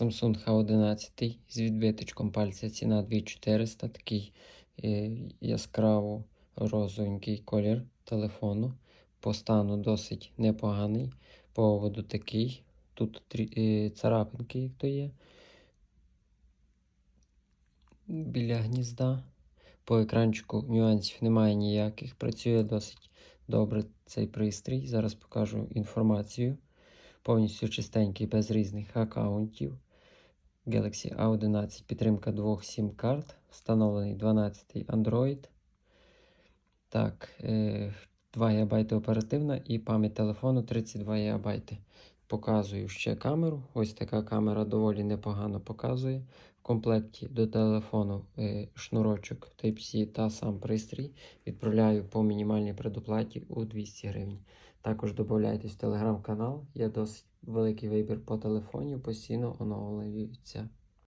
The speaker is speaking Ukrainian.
Samsung H11 з відбиточком пальця. Ціна 2400. Такий е, яскраво розовенький колір телефону. По стану досить непоганий. По оводу такий. Тут е, царапинки, як то є. Біля гнізда. По екранчику нюансів немає ніяких. Працює досить добре цей пристрій. Зараз покажу інформацію. Повністю чистенький, без різних аккаунтів. Galaxy A11 підтримка двох SIM-карт. Встановлений 12 Android. Так, е, 2 ГБ оперативна і пам'ять телефону 32 ГБ. Показую ще камеру. Ось така камера доволі непогано показує. В комплекті до телефону е, шнурочок Type-C та сам пристрій. Відправляю по мінімальній предоплаті у 200 гривень. Також додайтесь в телеграм-канал. Є досить великий вибір по телефоні, постійно оновлюються